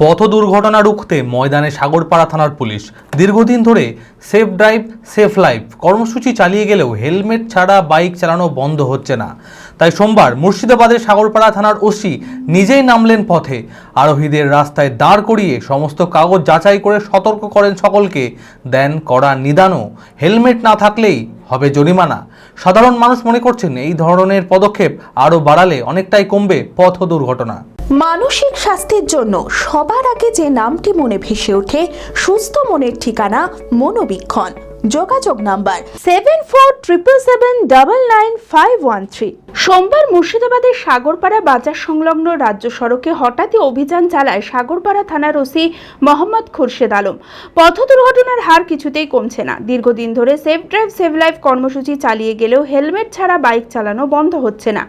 পথ দুর্ঘটনা রুখতে ময়দানে সাগরপাড়া থানার পুলিশ। দীর্ঘদিন ধরে সেফ ড্রাইভ, সেফ লাইফ কর্মসূচি চালিয়ে গেলেও হেলমেট ছাড়া বাইক চালানো বন্ধ হচ্ছে না। তাই সোমবার মুর্শিদাবাদের সাগরপাড়া থানার ওসি নিজেই নামলেন পথে। আরোহীদের রাস্তায় দাঁড় করিয়ে সমস্ত কাগজ যাচাই করে সতর্ক করেন সকলকে। দেন কড়া নিদানও। হেলমেট না থাকলেই হবে জরিমানা। সাধারণ মানুষ মনে করছেন এই ধরনের পদক্ষেপ আরও বাড়ালে অনেকটাই কমবে পথ দুর্ঘটনা। মানসিক স্বাস্থ্যের জন্য সবার আগে যে নামটি মনে ভেসে ওঠে, সুস্থ মনের ঠিকানা মনোবীক্ষণ। যোগাযোগ number seven four triple seven double nine five one three সোমবার মুর্শিদাবাদের সাগরপাড়া বাজার সংলগ্ন রাজ্য সড়কে হঠাৎই অভিযান চালায় সাগরপাড়া থানার ওসি মোহাম্মদ খুরশেদ আলম। পথ দুর্ঘটনার হার কিছুতেই কমছে না। দীর্ঘদিন ধরে সেফ ড্রাইভ সেভ লাইফ কর্মসূচি চালিয়ে গেলেও হেলমেট ছাড়া বাইক চালানো বন্ধ হচ্ছে না।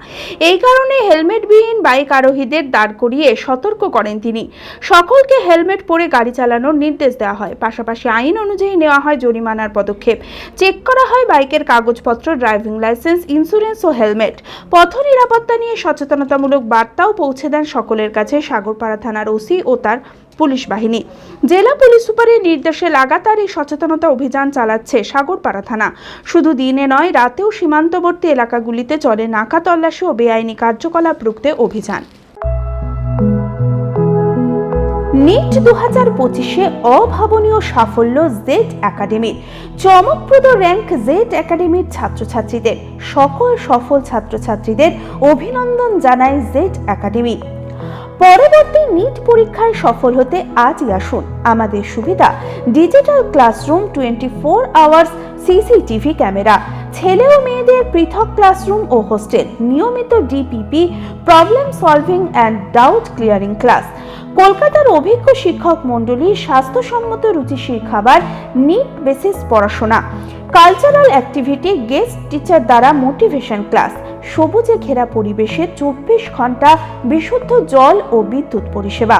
এই কারণে হেলমেটবিহীন বাইক আরোহীদের দাঁড় করিয়ে সতর্ক করেন তিনি। সকলকে হেলমেট পরে গাড়ি চালানোর নির্দেশ দেওয়া হয়। পাশাপাশি আইন অনুযায়ী নেওয়া হয় জরিমানার পদক্ষেপ। চেক করা হয় বাইকের কাগজপত্র, ড্রাইভিং লাইসেন্স ইন্স্যুরেন্স ও হেলমেট। পথ নিরাপত্তা নিয়ে সচেতনতামূলক বার্তাও পৌঁছে দেন সকলের কাছে সাগরপাড়া থানার ওসি ও তার পুলিশ বাহিনী। জেলা পুলিশ সুপারের নির্দেশে লাগাতার এই সচেতনতা অভিযান চালাচ্ছে সাগরপাড়া থানা। শুধু দিনে নয়, রাতেও সীমান্তবর্তী এলাকাগুলিতে চলে নাকা তল্লাশি ও বেআইনি কার্যকলাপ রুখতে অভিযান। নিট দু হাজার পঁচিশে অভাবনীয় সাফল্য জেড একাডেমির চমকপ্রদ র্যাঙ্ক জেড একাডেমির ছাত্রছাত্রীদের, সকল সফল ছাত্রছাত্রীদের অভিনন্দন জানায় জেড একাডেমি পরবর্তী নিট পরীক্ষায় সফল হতে আজই আসুন। আমাদের সুবিধা digital classroom twenty four hours CCTV camera ছেলে ও মেয়েদের পৃথক ক্লাসরুম ও হোস্টেল, নিয়মিত DPP problem solving and doubt clearing class কলকাতার অভিজ্ঞ শিক্ষক মণ্ডলী স্বাস্থ্যসম্মত রুচিশীল খাবার নিট বেসিস পড়াশোনা। কালচারাল অ্যাক্টিভিটি গেস্ট টিচার দ্বারা মোটিভেশন ক্লাস সবুজে ঘেরা পরিবেশে চব্বিশ ঘণ্টা বিশুদ্ধ জল ও বিদ্যুৎ পরিষেবা।